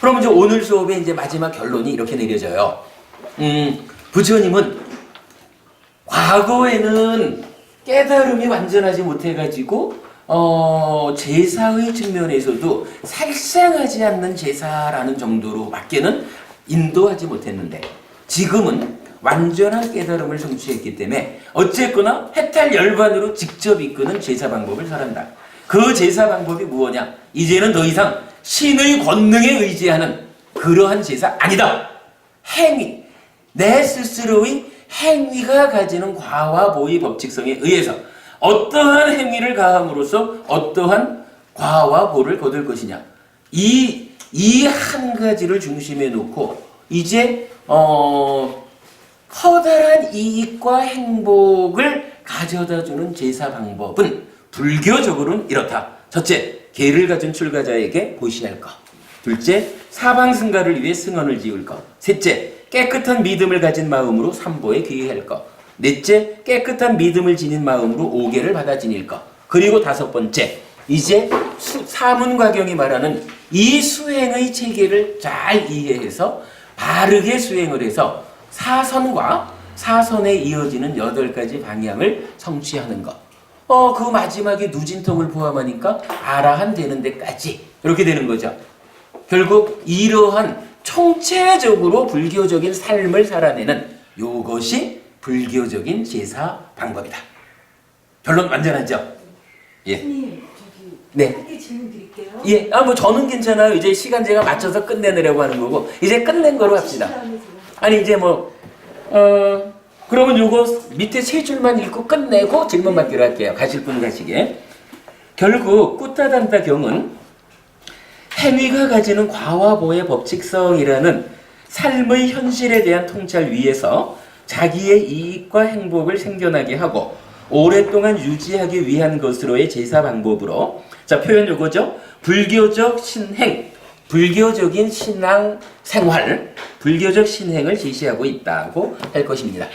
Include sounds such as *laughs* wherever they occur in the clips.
그럼 이제 오늘 수업의 이제 마지막 결론이 이렇게 내려져요. 음, 부처님은 과거에는 깨달음이 완전하지 못해가지고 어, 제사의 측면에서도 살상하지 않는 제사라는 정도로 밖에는 인도하지 못했는데 지금은 완전한 깨달음을 성취했기 때문에 어쨌거나 해탈 열반으로 직접 이끄는 제사 방법을 설한다. 그 제사 방법이 무엇냐? 이제는 더 이상 신의 권능에 의지하는 그러한 제사 아니다. 행위, 내 스스로의 행위가 가지는 과와 보의 법칙성에 의해서 어떠한 행위를 가함으로써 어떠한 과와 보를 거둘 것이냐. 이, 이 한 가지를 중심에 놓고 이제, 어, 커다란 이익과 행복을 가져다 주는 제사 방법은 불교적으로는 이렇다. 첫째, 개를 가진 출가자에게 보시할 것. 둘째, 사방승가를 위해 승언을 지을 것. 셋째, 깨끗한 믿음을 가진 마음으로 삼보에 귀의할 것. 넷째, 깨끗한 믿음을 지닌 마음으로 오계를 받아 지닐 것. 그리고 다섯 번째, 이제 수, 사문과경이 말하는 이 수행의 체계를 잘 이해해서 바르게 수행을 해서 사선과 사선에 이어지는 여덟 가지 방향을 성취하는 것. 어, 그 마지막에 누진통을 포함하니까 아라한 되는 데까지 이렇게 되는 거죠. 결국 이러한 총체적으로 불교적인 삶을 살아내는 요것이 불교적인 제사 방법이다. 결론 완전하죠? 예. 저기 네. 한개 질문 드릴게요. 예. 아, 뭐 저는 괜찮아요. 이제 시간 제가 맞춰서 끝내느라고 하는 거고. 이제 끝낸 거로 합시다. 다음에 제가 아니, 이제 뭐, 어, 그러면 요거 밑에 세 줄만 읽고 끝내고 질문 받기로 할게요. 가실 분 가시게. 결국 꾸타단다 경은 행위가 가지는 과와보의 법칙성이라는 삶의 현실에 대한 통찰 위에서 자기의 이익과 행복을 생겨나게 하고 오랫동안 유지하기 위한 것으로의 제사 방법으로 자 표현 요거죠 불교적 신행 불교적인 신앙 생활 불교적 신행을 제시하고 있다고 할 것입니다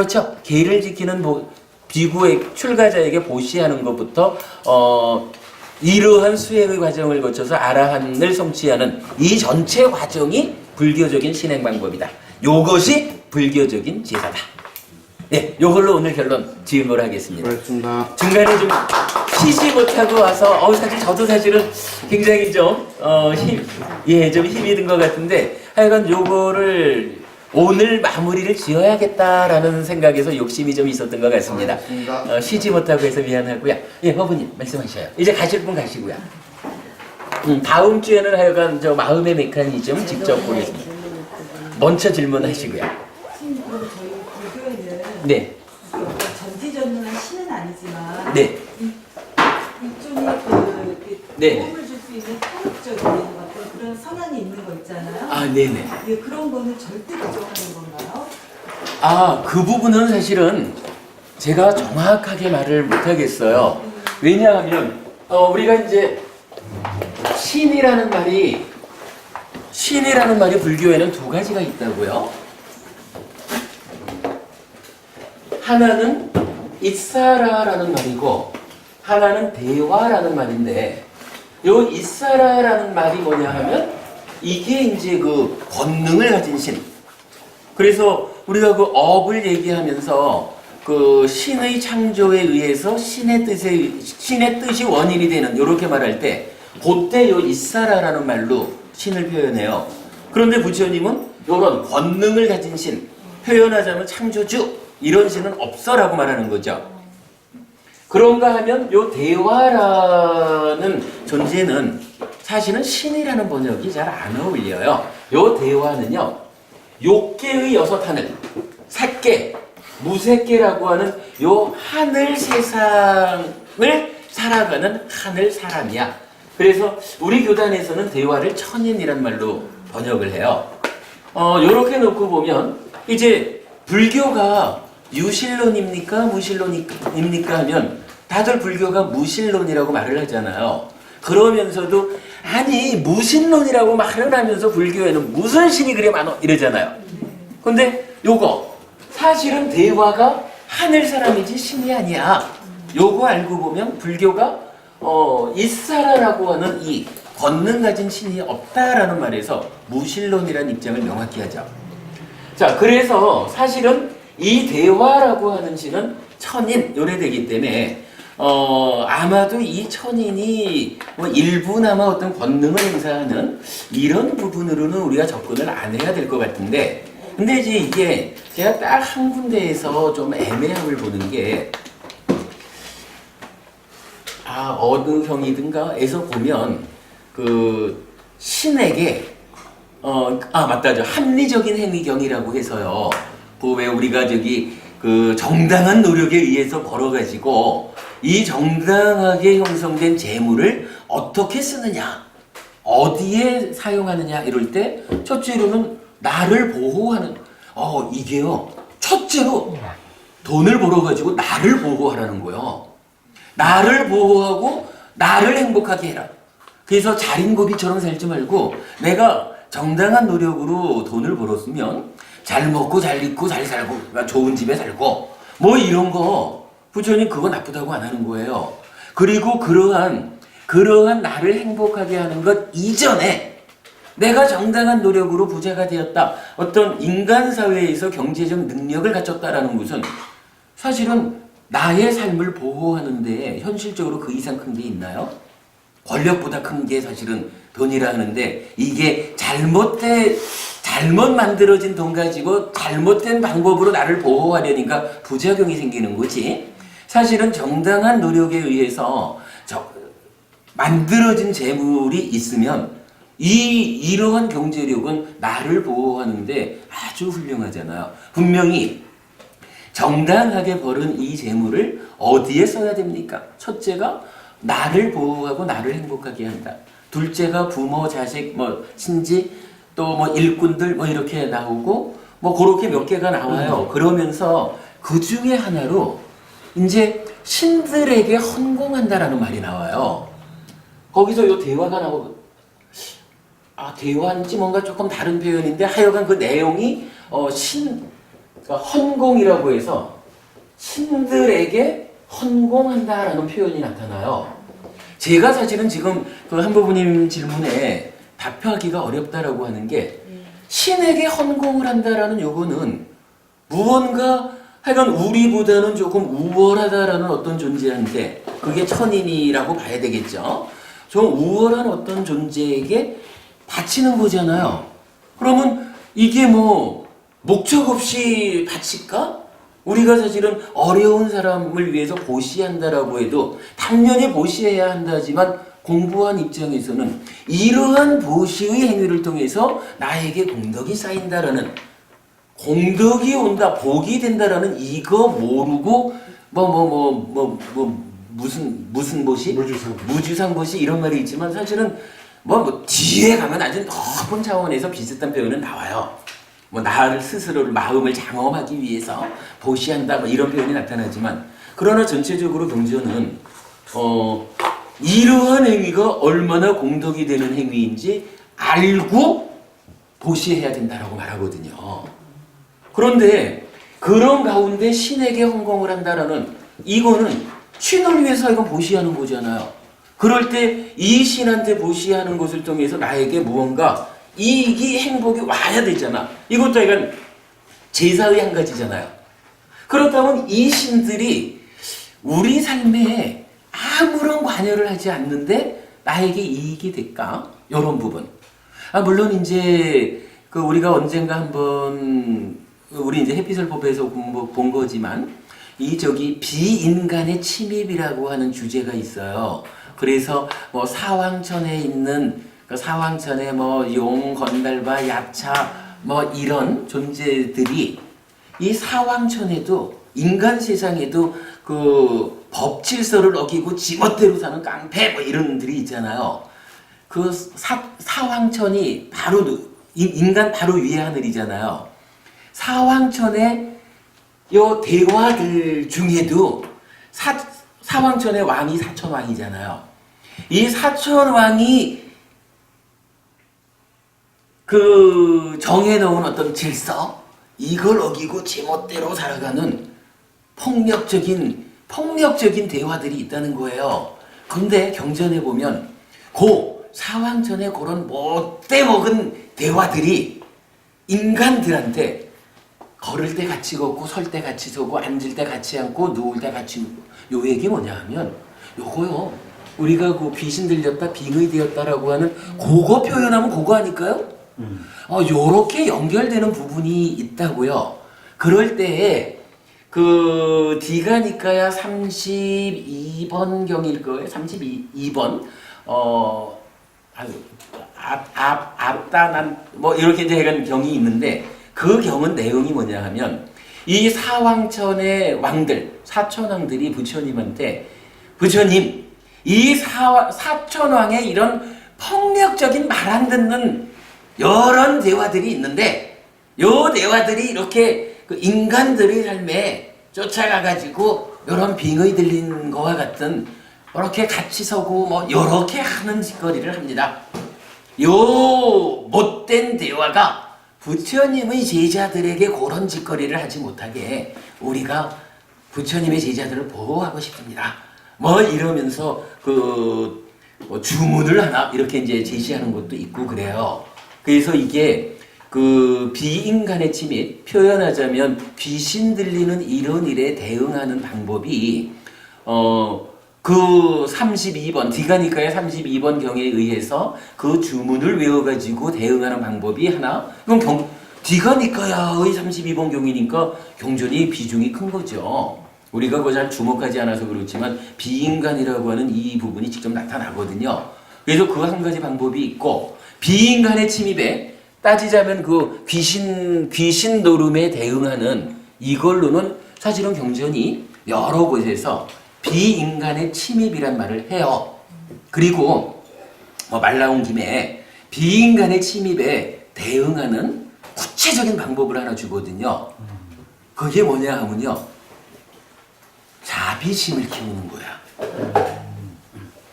그렇죠 계를 지키는 보- 비구의 출가자에게 보시하는 것부터 어 이러한 수행의 과정을 거쳐서 아라한을 성취하는 이 전체 과정이 불교적인 신행 방법이다. 요것이 불교적인 제사다. 예, 요걸로 오늘 결론 지음을 하겠습니다. 고맙습니다. 중간에 좀 쉬지 못하고 와서 어 사실 저도 사실은 굉장히 좀 어 힘 예 좀 힘이 든 것 같은데 하여간 요거를 오늘 마무리를 지어야겠다라는 생각에서 욕심이 좀 있었던 것 같습니다. 어, 쉬지 못하고 해서 미안하고요. 예, 허브님 말씀하셔요. 이제 가실 분 가시고요. 음, 다음 주에는 하여간 저 마음의 메커니즘 직접 보겠습니다. 먼저 질문하시고요. 저희 불교에는 네, 전지전능한 신은 아니지만 네, 이- 일종의 그 이렇게 네. 도움을 줄 수 있는 타협적인 어떤 그런 성향이 있는 거 있잖 네네. 예, 그런 거는 절대 부정하는 건가요? 아, 그 부분은 사실은 제가 정확하게 말을 못하겠어요. 왜냐하면, 어, 우리가 이제 신이라는 말이, 신이라는 말이 불교에는 두 가지가 있다고요. 하나는 이사라라는 말이고, 하나는 대화라는 말인데, 요 이사라라는 말이 뭐냐 하면, 이게 이제 그 권능을 가진 신, 그래서 우리가 그 업을 얘기하면서 그 신의 창조에 의해서 신의 뜻에 신의 뜻이 원인이 되는 이렇게 말할 때 그때 요 이사라라는 말로 신을 표현해요. 그런데 부처님은 이런 권능을 가진 신 표현하자면 창조주 이런 신은 없어라고 말하는 거죠. 그런가 하면 요 대화라는 존재는 사실은 신이라는 번역이 잘 안 어울려요. 요 대화는요. 욕계의 여섯 하늘, 색계, 무색계라고 하는 요 하늘 세상을 살아가는 하늘 사람이야. 그래서 우리 교단에서는 대화를 천인이란 말로 번역을 해요. 어, 요렇게 놓고 보면 이제 불교가 유실론입니까? 무실론입니까? 하면 다들 불교가 무실론이라고 말을 하잖아요. 그러면서도 아니 무신론이라고 말을 하면서 불교에는 무슨 신이 그래 많어 이러잖아요. 근데 요거 사실은 대화가 하늘 사람이지 신이 아니야. 요거 알고 보면 불교가 어 이사라라고 하는 이 권능 가진 신이 없다라는 말에서 무신론이라는 입장을 명확히 하죠. 자, 그래서 사실은 이 대화라고 하는 시는 천인 요래되기 때문에 어 아마도 이 천인이 뭐 일부나마 어떤 권능을 행사하는 이런 부분으로는 우리가 접근을 안 해야 될 것 같은데 근데 이제 이게 제가 딱 한 군데에서 좀 애매함을 보는 게 아, 어느 형이든가에서 보면 그 신에게 어, 아 맞다, 저 합리적인 행위경이라고 해서요. 그왜 우리가 저기 그 정당한 노력에 의해서 벌어가지고 이 정당하게 형성된 재물을 어떻게 쓰느냐, 어디에 사용하느냐 이럴 때 첫째로는 나를 보호하는. 어 이게요. 첫째로 돈을 벌어가지고 나를 보호하라는 거요. 나를 보호하고 나를 행복하게 해라. 그래서 자린고비처럼 살지 말고 내가 정당한 노력으로 돈을 벌었으면 잘 먹고 잘 입고 잘 살고 그러니까 좋은 집에 살고 뭐 이런 거 부처님 그거 나쁘다고 안 하는 거예요. 그리고 그러한 그러한 나를 행복하게 하는 것 이전에 내가 정당한 노력으로 부자가 되었다. 어떤 인간 사회에서 경제적 능력을 갖췄다라는 것은 사실은 나의 삶을 보호하는데 현실적으로 그 이상 큰 게 있나요? 권력보다 큰 게 사실은 돈이라 하는데 이게 잘못된 잘못 만들어진 돈 가지고 잘못된 방법으로 나를 보호하려니까 부작용이 생기는 거지. 사실은 정당한 노력에 의해서 저, 만들어진 재물이 있으면 이 이러한 경제력은 나를 보호하는데 아주 훌륭하잖아요. 분명히 정당하게 벌은 이 재물을 어디에 써야 됩니까? 첫째가 나를 보호하고 나를 행복하게 한다. 둘째가 부모, 자식, 뭐 친지, 또 뭐 일꾼들 뭐 이렇게 나오고 뭐 그렇게 몇 개가 나와요. 그러면서 그 중에 하나로 이제 신들에게 헌공한다라는 말이 나와요. 거기서 요 대화가 나오고 아 대화인지 뭔가 조금 다른 표현인데 하여간 그 내용이 어, 신 그러니까 헌공이라고 해서 신들에게 헌공한다라는 표현이 나타나요. 제가 사실은 지금 그 한부부님 질문에 답하기가 어렵다라고 하는 게 신에게 헌공을 한다라는 요거는 무언가 하여간 우리보다는 조금 우월하다라는 어떤 존재한테 그게 천인이라고 봐야 되겠죠. 좀 우월한 어떤 존재에게 바치는 거잖아요. 그러면 이게 뭐 목적 없이 바칠까? 우리가 사실은 어려운 사람을 위해서 보시한다라고 해도 당연히 보시해야 한다지만 공부한 입장에서는 이러한 보시의 행위를 통해서 나에게 공덕이 쌓인다라는 공덕이 온다, 복이 된다라는 이거 모르고 뭐뭐 뭐 뭐 뭐 무슨 무슨 보시? 무주상. 무주상 보시 이런 말이 있지만 사실은 뭐, 뭐 뒤에 가면 아주 높은 차원에서 비슷한 표현은 나와요. 뭐 나를 스스로를 마음을 장엄하기 위해서 보시한다 뭐 이런 표현이 나타나지만 그러나 전체적으로 경전은 어 이러한 행위가 얼마나 공덕이 되는 행위인지 알고 보시해야 된다라고 말하거든요. 그런데 그런 가운데 신에게 헌공을 한다라는 이거는 신을 위해서 이건 보시하는 거잖아요. 그럴 때 이 신한테 보시하는 것을 통해서 나에게 무언가 이익이 행복이 와야 되잖아. 이것도 약간 제사의 한 가지잖아요. 그렇다면 이 신들이 우리 삶에 아무런 관여를 하지 않는데 나에게 이익이 될까? 이런 부분. 아, 물론 이제 그 우리가 언젠가 한번 우리 이제 햇빛을 법에서 본 거지만 이 저기 비인간의 침입이라고 하는 주제가 있어요. 그래서 뭐 사왕천에 있는 그 사왕천에 뭐 용, 건달바, 야차 뭐 이런 존재들이 이 사왕천에도 인간 세상에도 그 법 질서를 어기고 지멋대로 사는 깡패 뭐 이런 들이 있잖아요. 그 사, 사왕천이 바로 인간 바로 위에 하늘이잖아요. 사왕천의 요 대화들 중에도 사, 사왕천의 왕이 사천왕이잖아요. 이 사천왕이 그 정해놓은 어떤 질서 이걸 어기고 제멋대로 살아가는 폭력적인 폭력적인 대화들이 있다는 거예요. 근데 경전에 보면 고 사왕천의 그런 못돼 먹은 대화들이 인간들한테 걸을 때 같이 걷고 설 때 같이 서고 앉을 때 같이 앉고 누울 때 같이 누워. 요 얘기 뭐냐 하면 요거요 우리가 그 귀신 들렸다 빙의 되었다라고 하는 그거 표현하면 그거 아닐까요? 어 요렇게 연결되는 부분이 있다고요. 그럴 때에 그 디가니까야 32번 경일 거예요. 32번 어 앞앞 앞단한 뭐 이렇게 이제 약간 경이 있는데 그 경은 내용이 뭐냐 하면 이 사왕천의 왕들 사천왕들이 부처님한테 부처님 이 사, 사천왕의 이런 폭력적인 말 안 듣는 여러 대화들이 있는데 요 대화들이 이렇게 그 인간들의 삶에 쫓아가 가지고 이런 빙의 들린 거와 같은 이렇게 같이 서고 뭐 이렇게 하는 짓거리를 합니다. 요 못된 대화가 부처님의 제자들에게 그런 짓거리를 하지 못하게 우리가 부처님의 제자들을 보호하고 싶습니다. 뭐 이러면서 그뭐 주문을 하나 이렇게 이제 제시하는 것도 있고 그래요. 그래서 이게 그 비인간의 침입 표현하자면 귀신 들리는 이런 일에 대응하는 방법이 어 그 32번 디가니카의 32번 경에 의해서 그 주문을 외워가지고 대응하는 방법이 하나 그럼 경 디가니카야의 32번 경이니까 경전이 비중이 큰 거죠. 우리가 그거 잘 주목하지 않아서 그렇지만 비인간이라고 하는 이 부분이 직접 나타나거든요. 그래서 그 한 가지 방법이 있고 비인간의 침입에 따지자면 그 귀신 귀신 노름에 대응하는 이걸로는 사실은 경전이 여러 곳에서 비인간의 침입이란 말을 해요. 그리고 뭐 말 나온 김에 비인간의 침입에 대응하는 구체적인 방법을 하나 주거든요. 그게 뭐냐 하면요. 자비심을 키우는 거야.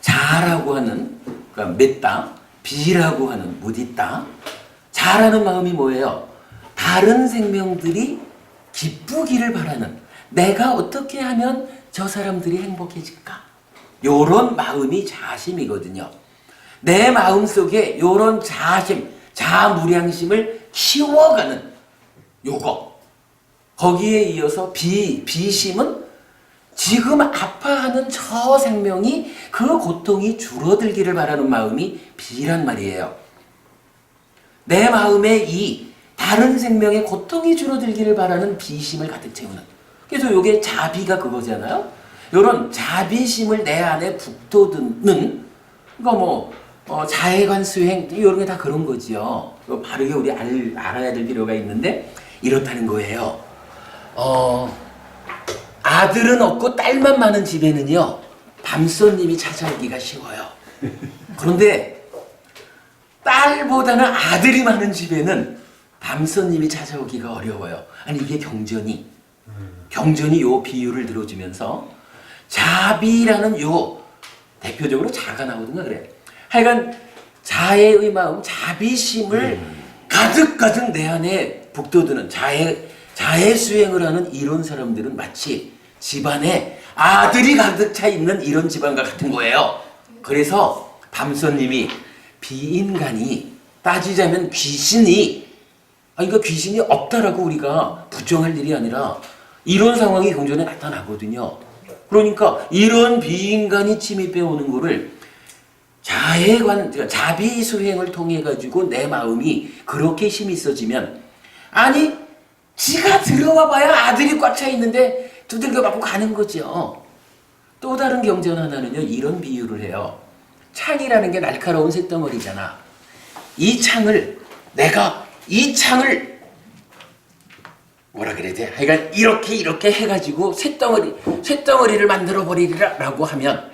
자라고 하는 그러니까 맺다, 비라고 하는 무디다. 자라는 마음이 뭐예요? 다른 생명들이 기쁘기를 바라는 내가 어떻게 하면 저 사람들이 행복해질까? 요런 마음이 자심이거든요. 내 마음 속에 요런 자심, 자무량심을 키워가는 요거. 거기에 이어서 비, 비심은 지금 아파하는 저 생명이 그 고통이 줄어들기를 바라는 마음이 비란 말이에요. 내 마음에 이 다른 생명의 고통이 줄어들기를 바라는 비심을 가득 채우는. 그래서 요게 자비가 그거잖아요. 요런 자비심을 내 안에 북돋는, 그러니까 뭐, 어, 자해관 수행, 이런 게 다 그런 거지요. 바르게 우리 알, 알아야 될 필요가 있는데, 이렇다는 거예요. 어, 아들은 없고 딸만 많은 집에는요, 밤손님이 찾아오기가 쉬워요. 그런데 딸보다는 아들이 많은 집에는 밤손님이 찾아오기가 어려워요. 아니 이게 경전이 경전이 요 비유를 들어주면서 자비라는 요 대표적으로 자가 나오든가 그래. 하여간 자애의 마음, 자비심을 가득 가득 내 안에 북돋우는 자애 자애 수행을 하는 이런 사람들은 마치 집안에 아들이 가득 차 있는 이런 집안과 같은 거예요. 그래서 밤손님이 비인간이 따지자면 귀신이 아 그러니까 귀신이 없다라고 우리가 부정할 일이 아니라 이런 상황이 경전에 나타나거든요. 그러니까 이런 비인간이 침입해 오는 거를 자해관 그러니까 자비 수행을 통해 가지고 내 마음이 그렇게 힘이 있어지면 아니 지가 들어와 봐야 아들이 꽉 차 있는데 두들겨 맞고 가는 거죠. 또 다른 경전 하나는요 이런 비유를 해요. 창이라는 게 날카로운 쇳덩어리잖아. 이 창을 내가 이 창을 뭐라 그래야 돼? 하여간 이렇게 이렇게 해가지고 쇳덩어리 쇳덩어리를 만들어 버리리라라고 하면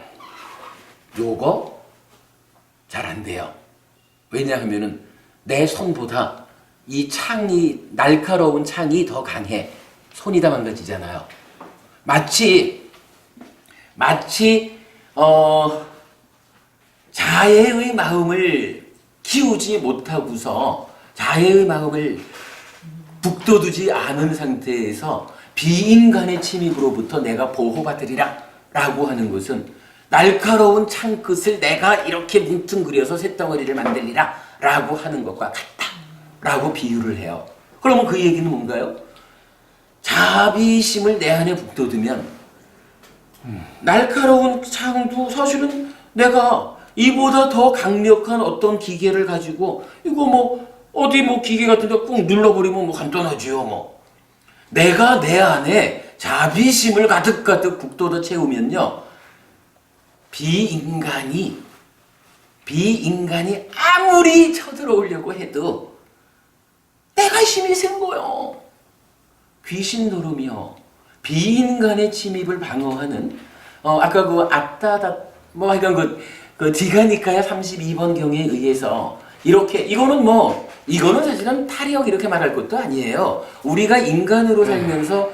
요거 잘 안 돼요. 왜냐하면은 내 손보다 이 창이 날카로운 창이 더 강해. 손이 다 망가지잖아요. 마치 마치 어 자애의 마음을 키우지 못하고서 자애의 마음을 북돋우지 않은 상태에서 비인간의 침입으로부터 내가 보호받으리라 라고 하는 것은 날카로운 창끝을 내가 이렇게 뭉뚱그려서 쇳덩어리를 만들리라 라고 하는 것과 같다 라고 비유를 해요. 그러면 그 얘기는 뭔가요? 자비심을 내 안에 북돋으면 음, 날카로운 창도 사실은 내가 이보다 더 강력한 어떤 기계를 가지고 이거 뭐 어디 뭐 기계 같은 데 꾹 눌러버리면 뭐 간단하지요 뭐 내가 내 안에 자비심을 가득가득 북돋아 채우면요 비인간이 비인간이 아무리 쳐들어오려고 해도 내가 힘이 센 거요. 귀신 노름이요. 비인간의 침입을 방어하는 어 아까 그 아따다 뭐 하여간 그, 그 디가니카야 32번 경에 의해서 이렇게 이거는 뭐 이거는 사실은 탈의역 이렇게 말할 것도 아니에요. 우리가 인간으로 살면서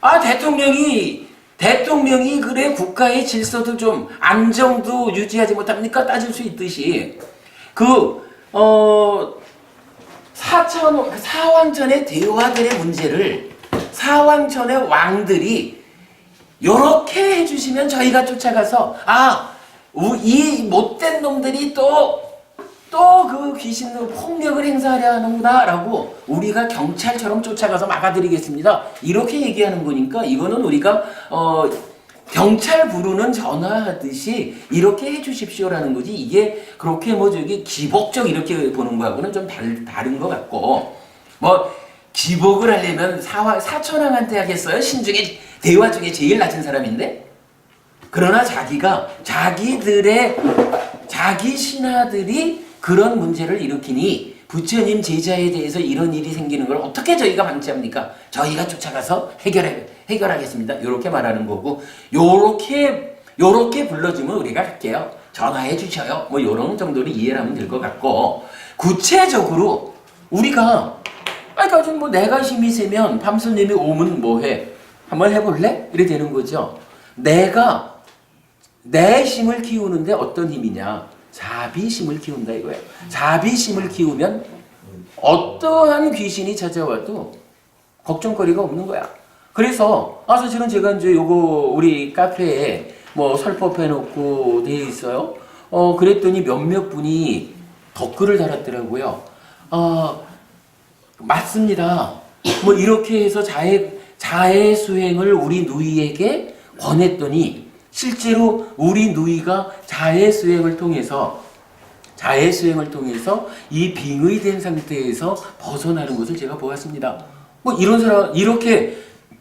아 대통령이 대통령이 그래 국가의 질서도 좀 안정도 유지하지 못합니까? 따질 수 있듯이. 그어 사천 사왕전의 대화들의 문제를 사왕전의 왕들이 요렇게 해주시면 저희가 쫓아가서 아 이 못된 놈들이 또 또 그 귀신으로 폭력을 행사하려 하는구나라고 우리가 경찰처럼 쫓아가서 막아드리겠습니다. 이렇게 얘기하는 거니까 이거는 우리가 어 경찰 부르는 전화하듯이 이렇게 해주십시오라는 거지 이게 그렇게 뭐 저기 기복적 이렇게 보는 거하고는 좀 달, 다른 것 같고 뭐 기복을 하려면 사화, 사천왕한테 하겠어요? 신중에 대화 중에 제일 낮은 사람인데 그러나 자기가 자기들의 자기 신하들이 그런 문제를 일으키니 부처님 제자에 대해서 이런 일이 생기는 걸 어떻게 저희가 방치합니까? 저희가 쫓아가서 해결해 해결하겠습니다. 이렇게 말하는 거고 요렇게 요렇게 불러주면 우리가 할게요. 전화해 주셔요. 뭐 요런 정도로 이해를 하면 될 것 같고 구체적으로 우리가 아니 그러니까 뭐 내가 힘이 세면 밤손님이 오면 뭐해? 한번 해볼래? 이래 되는 거죠. 내가 내 힘을 키우는데 어떤 힘이냐? 자비심을 키운다 이거예요. 자비심을 키우면 어떠한 귀신이 찾아와도 걱정거리가 없는 거야. 그래서 아 사실은 제가 이제 요거 우리 카페에 뭐 설법해 놓고 돼 있어요. 어 그랬더니 몇몇 분이 댓글을 달았더라고요. 어 맞습니다. 뭐 이렇게 해서 자해 자해 수행을 우리 누이에게 권했더니 실제로 우리 누이가 자해 수행을 통해서 자해 수행을 통해서 이 빙의된 상태에서 벗어나는 것을 제가 보았습니다. 뭐 이런 사람 이렇게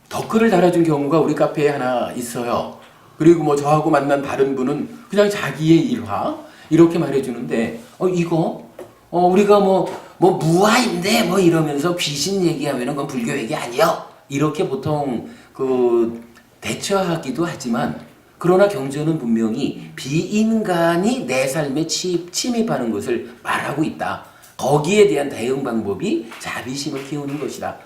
댓글을 달아준 경우가 우리 카페에 하나 있어요. 그리고 뭐 저하고 만난 다른 분은 그냥 자기의 일화 이렇게 말해주는데 어 이거 어 우리가 뭐뭐 무아인데 뭐 이러면서 귀신 얘기하면은 그건 불교 얘기 아니요 이렇게 보통 그 대처하기도 하지만 그러나 경전은 분명히 비인간이 내 삶에 치, 침입하는 것을 말하고 있다. 거기에 대한 대응 방법이 자비심을 키우는 것이다.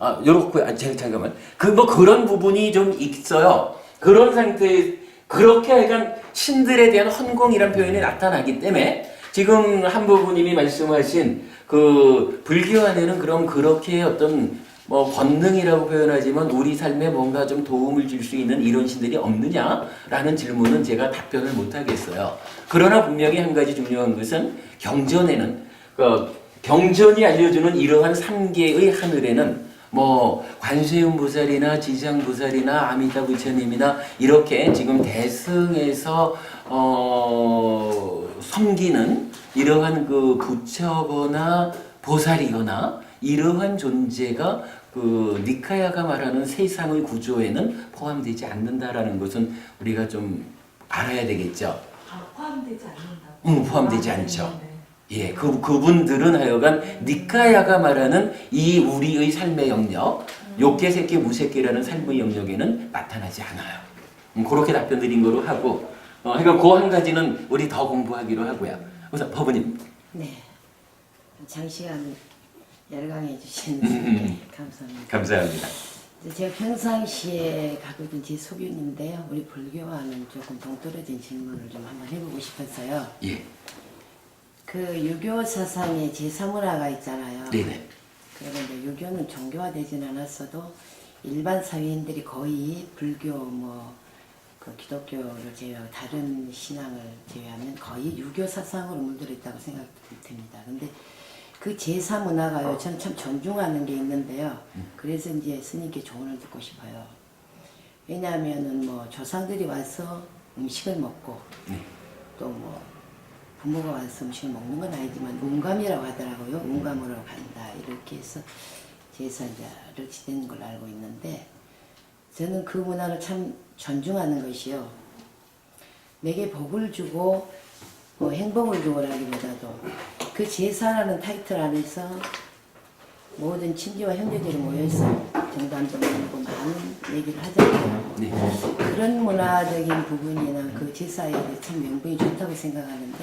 아, 요렇게, 아, 잠- 잠깐만. 그, 뭐 그런 부분이 좀 있어요. 그런 상태에, 그렇게 하여간 신들에 대한 헌공이란 표현이 나타나기 때문에 지금 한부부님이 말씀하신 그 불교 안에는 그럼 그렇게 어떤 뭐 권능이라고 표현하지만 우리 삶에 뭔가 좀 도움을 줄 수 있는 이런 신들이 없느냐라는 질문은 제가 답변을 못 하겠어요. 그러나 분명히 한 가지 중요한 것은 경전에는 그 경전이 알려주는 이러한 삼계의 하늘에는 뭐 관세음 보살이나 지장 보살이나 아미타 부처님이나 이렇게 지금 대승에서 어 섬기는 이러한 그 부처거나 보살이거나 이러한 존재가 그 니카야가 말하는 세상의 구조에는 포함되지 않는다라는 것은 우리가 좀 알아야 되겠죠. 아, 포함되지 않는다. 응, 포함되지 않죠. 네. 예, 그 그분들은 하여간 니카야가 말하는 이 우리의 삶의 영역, 욕계 새끼 무새끼라는 삶의 영역에는 나타나지 않아요. 음, 그렇게 답변 드린 거로 하고, 어, 그러니까 그 한 가지는 우리 더 공부하기로 하고요. 우선 법원님, 네. 장시간 열강해 주신 음. 감사합니다. 감사합니다. 이제 제가 평상시에 갖고 있던 제 소견인데요. 우리 불교와는 조금 동떨어진 질문을 좀 한번 해보고 싶어서요. 예, 그 유교 사상에 제3문화가 있잖아요. 네네, 그런데 유교는 종교화되진 않았어도 일반 사회인들이 거의 불교 뭐 그 기독교를 제외하고 다른 신앙을 제외하면 거의 유교 사상으로 물들어 있다고 생각됩니다. 근데 그 제사 문화가요, 저는 참 존중하는 게 있는데요. 그래서 이제 스님께 조언을 듣고 싶어요. 왜냐하면은 뭐 조상들이 와서 음식을 먹고 또 뭐 부모가 와서 음식을 먹는 건 아니지만 운감이라고 하더라고요. 운감으로 간다 이렇게 해서 제사자를 지내는 걸로 알고 있는데 저는 그 문화를 참 존중하는 것이요. 내게 복을 주고 뭐 행복을 주고라기보다도 그 제사라는 타이틀 안에서 모든 친지와 형제들이 모여서 정담도 나누고 많은 얘기를 하잖아요. 네. 그런 문화적인 부분이나 그 제사에 대해 참 명분이 좋다고 생각하는데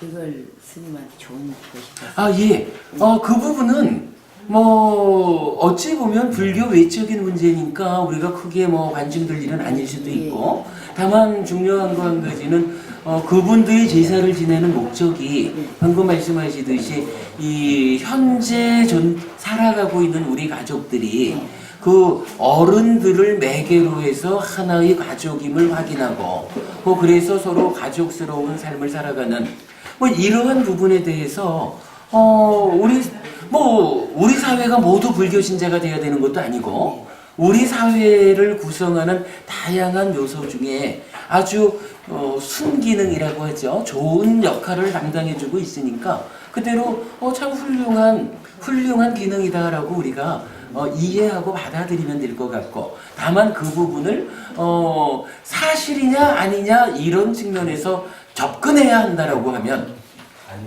그걸 스님한테 조언 듣고 싶어서 아, 예. 어, 그 부분은 뭐 어찌 보면 불교 외적인 문제니까 우리가 크게 뭐 관심될 일은 아닐 수도 있고 다만 중요한 거한 가지는 어, 그분들이 제사를 지내는 목적이 방금 말씀하시듯이 이 현재 전 살아가고 있는 우리 가족들이 그 어른들을 매개로 해서 하나의 가족임을 확인하고 뭐 그래서 서로 가족스러운 삶을 살아가는 뭐 이러한 부분에 대해서 어 우리 뭐 우리 사회가 모두 불교 신자가 돼야 되는 것도 아니고 우리 사회를 구성하는 다양한 요소 중에 아주 어, 순기능이라고 하죠. 좋은 역할을 담당해주고 있으니까 그대로 어, 참 훌륭한 훌륭한 기능이다라고 우리가 어, 이해하고 받아들이면 될 것 같고 다만 그 부분을 어, 사실이냐 아니냐 이런 측면에서 접근해야 한다라고 하면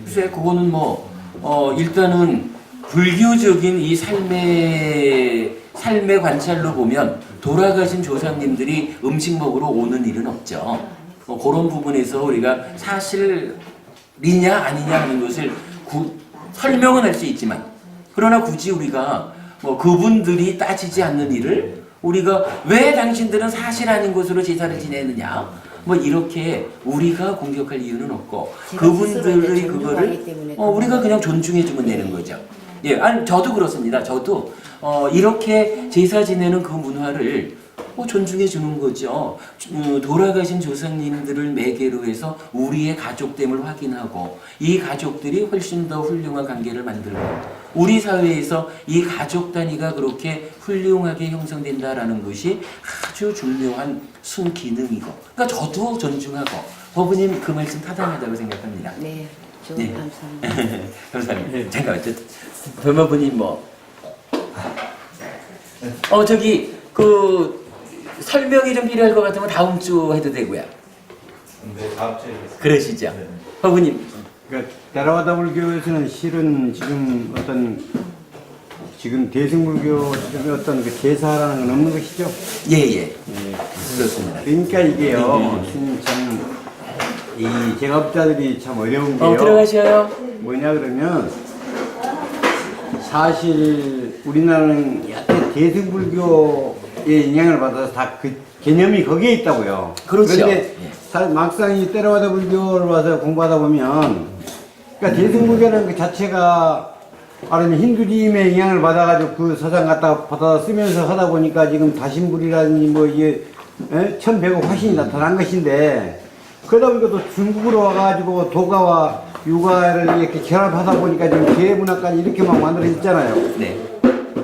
글쎄 그거는 뭐 어, 일단은 불교적인 이 삶의 삶의 관찰로 보면 돌아가신 조상님들이 음식 먹으러 오는 일은 없죠. 어, 그런 부분에서 우리가 사실이냐 아니냐 하는 것을 구- 설명은 할 수 있지만 그러나 굳이 우리가 뭐 그분들이 따지지 않는 일을 우리가 왜 당신들은 사실 아닌 것으로 제사를 지내느냐 뭐 이렇게 우리가 공격할 이유는 없고 그분들의 그거를 어, 우리가 그냥 존중해 주면 되는 거죠. 예, 아니 저도 그렇습니다. 저도 어, 이렇게 제사 지내는 그 문화를 어, 존중해 주는 거죠. 어, 돌아가신 조상님들을 매개로 해서 우리의 가족됨을 확인하고 이 가족들이 훨씬 더 훌륭한 관계를 만들고 우리 사회에서 이 가족 단위가 그렇게 훌륭하게 형성된다라는 것이 아주 중요한 순기능이고 그러니까 저도 존중하고 법부님 그 말씀 타당하다고 생각합니다. 네, 조언 네. 감사합니다. *laughs* 감사합니다. 잠깐만, 저 변호사님 뭐, 어 저기 그 설명이 좀 필요할 것 같으면 다음 주 해도 되고요. 네, 다음 주에 뵙겠습니다. 그러시죠, 네. 법부님. 그러니까 데라와다 불교에서는 실은 지금 어떤 지금 대승불교 지금 어떤 그 제사라는 건 없는 것이죠. 예 예, 예. 그렇습니다. 그러니까 이게요. 참 이 제각자들이 참 어려운 게요. 어 들어가셔요. 뭐냐 그러면 사실 우리나라는 약간 대승불교의 영향을 받아서 다 그 개념이 거기에 있다고요. 그렇죠. 그런데 예. 사- 막상 이 때려와다 불교를 와서 공부하다 보면 그러니까 대승불교는 그 자체가 말하면 힌두즘의 영향을 받아가지고 그 서상 갖다가 받아 쓰면서 하다 보니까 지금 다신불이라든지 뭐 이게 예? 천배가 화신이 나타난 것인데 그러다 보니까 또 중국으로 와가지고 도가와 유가를 이렇게 결합하다 보니까 지금 대문화까지 이렇게 막 만들어졌잖아요. 네.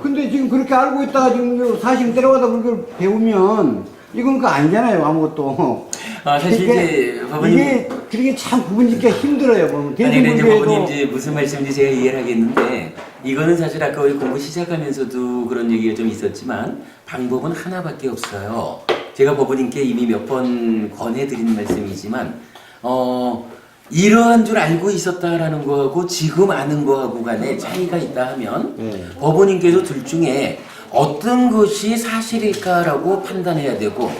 근데 지금 그렇게 알고 있다가 지금 요 사실 때려가다 불교를 배우면 이건 그 아니잖아요 아무것도. 아, 사실 이제 법원님- 이게 그게 참 구분 짓기가 힘들어요. 보면 아니 근데 이제 법부님 이제 무슨 말씀인지 제가 이해를 하겠는데 이거는 사실 아까 우리 공부 시작하면서도 그런 얘기가 좀 있었지만 방법은 하나밖에 없어요. 제가 법부님께 이미 몇 번 권해드린 말씀이지만 어 이러한 줄 알고 있었다라는 거하고 지금 아는 거하고 간에 차이가 있다 하면 네. 법원님께서 둘 중에 어떤 것이 사실일까라고 판단해야 되고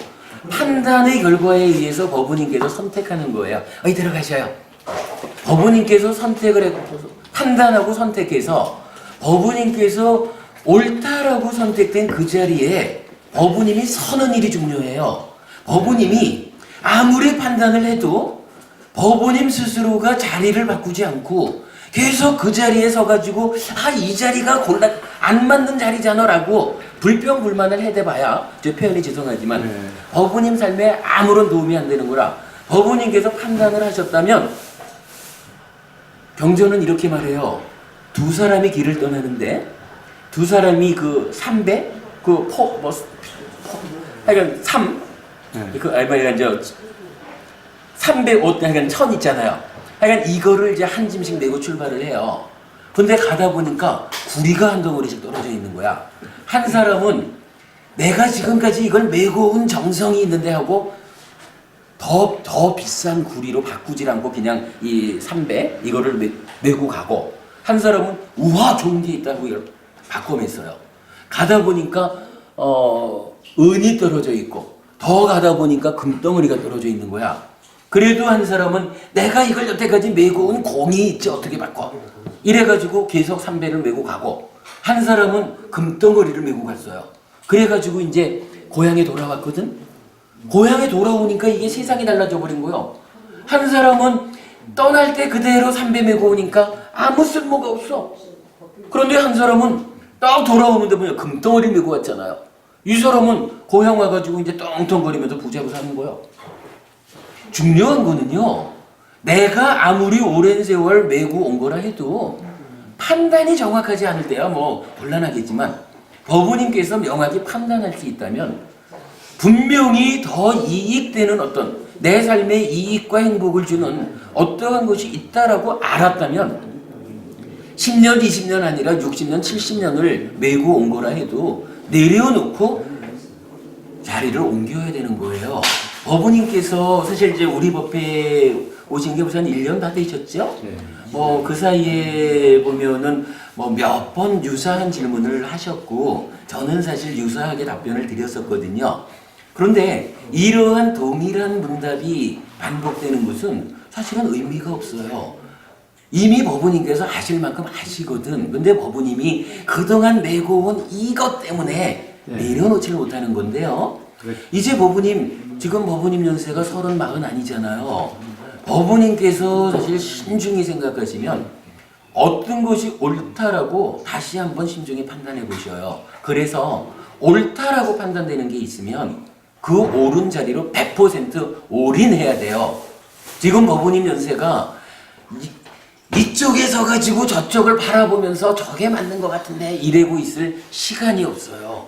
판단의 결과에 의해서 법원님께서 선택하는 거예요. 어이 들어가셔요. 법원님께서 선택을 했고 판단하고 선택해서 법원님께서 옳다라고 선택된 그 자리에 법원님이 서는 일이 중요해요. 법원님이 아무리 판단을 해도 법원님 스스로가 자리를 바꾸지 않고 계속 그 자리에 서가지고 아 이 자리가 골라 안 맞는 자리잖아라고 불평불만을 해대봐야 제 표현이 죄송하지만 네. 어부님 삶에 아무런 도움이 안 되는 거라 어부님께서 판단을 하셨다면 경전은 이렇게 말해요. 두 사람이 길을 떠나는데 두 사람이 그 삼배 그 포뭐 하여간 삼 네. 그 아니 뭐 이제 삼배 옷 하여간 천 있잖아요. 하여간 이거를 이제 한 짐씩 메고 출발을 해요. 근데 가다 보니까 구리가 한 덩어리씩 떨어져 있는 거야. 한 사람은 내가 지금까지 이걸 메고 온 정성이 있는데 하고 더, 더 비싼 구리로 바꾸질 않고 그냥 이 삼배 이거를 메, 메고 가고 한 사람은 우와 좋은 게 있다고 이걸 바꿔맸어요. 가다 보니까 어, 은이 떨어져 있고 더 가다 보니까 금덩어리가 떨어져 있는 거야. 그래도 한 사람은 내가 이걸 여태까지 메고 온 공이 있지 어떻게 바꿔? 이래가지고 계속 삼배를 메고 가고 한 사람은 금덩어리를 메고 갔어요. 그래가지고 이제 고향에 돌아왔거든. 고향에 돌아오니까 이게 세상이 달라져 버린 거요. 한 사람은 떠날 때 그대로 삼배 메고 오니까 아무 쓸모가 없어. 그런데 한 사람은 딱 돌아오는데 뭐냐 금덩어리 메고 왔잖아요. 이 사람은 고향 와가지고 이제 떵떵거리면서 부자고 사는 거요. 중요한 거는요. 내가 아무리 오랜 세월 메고 온 거라 해도 판단이 정확하지 않을 때야 뭐 곤란하겠지만 법우님께서 명확히 판단할 수 있다면 분명히 더 이익되는 어떤 내 삶의 이익과 행복을 주는 어떠한 것이 있다라고 알았다면 10년, 20년 아니라 60년, 70년을 메고 온 거라 해도 내려놓고 자리를 옮겨야 되는 거예요. 어부님께서 사실 이제 우리 법회에 오신 게 우선 1년 다 되셨죠? 네. 뭐그 사이에 보면은 뭐 몇 번 유사한 질문을 하셨고 저는 사실 유사하게 답변을 드렸었거든요. 그런데 이러한 동일한 문답이 반복되는 것은 사실은 의미가 없어요. 이미 법우님께서 아실 만큼 아시거든. 근데 법우님이 그동안 메고 온 이것 때문에 네. 내려놓지를 못하는 건데요. 그렇죠. 이제 법우님, 지금 법우님 연세가 서른 마흔 아니잖아요. 법우님께서 사실 신중히 생각하시면 어떤 것이 옳다라고 다시 한번 신중히 판단해 보셔요. 그래서 옳다라고 판단되는 게 있으면 그 옳은 자리로 100% 올인해야 돼요. 지금 법우님 연세가 이, 이쪽에 서 가지고 저쪽을 바라보면서 저게 맞는 것 같은데 이래고 있을 시간이 없어요.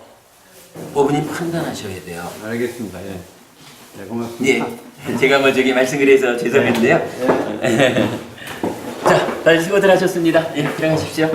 법우님 판단하셔야 돼요. 알겠습니다. 예. 네, 고맙습니다. 예, 제가 뭐 저기 말씀을 해서 죄송했는데요. *laughs* 자, 다들 수고들 하셨습니다. 예, 들어가십시오.